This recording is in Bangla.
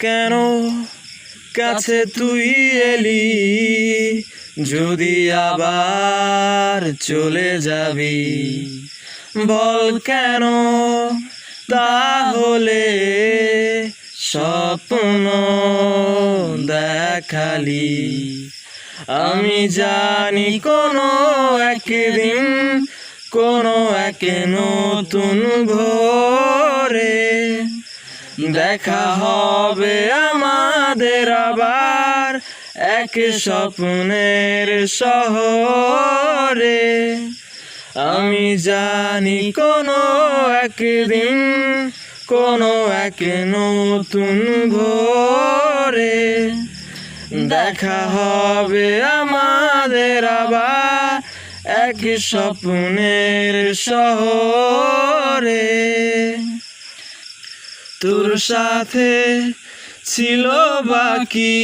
কেন? কাছে তুই এলি, যদি আবার চলে যাবি। বল কেন? তাহলে স্বপ্ন দেখালি। আমি জানি কোনো একদিন, কোনো এক নতুন ভোরে দেখা হবে আমাদের আবার? এক স্বপ্নের শহরে। আমি জানি কোনো একদিন, কোনো এক নতুন ভোরে। দেখা হবে আমাদের আবার এক স্বপ্নের শহরে। তোর সাথে ছিল বাকি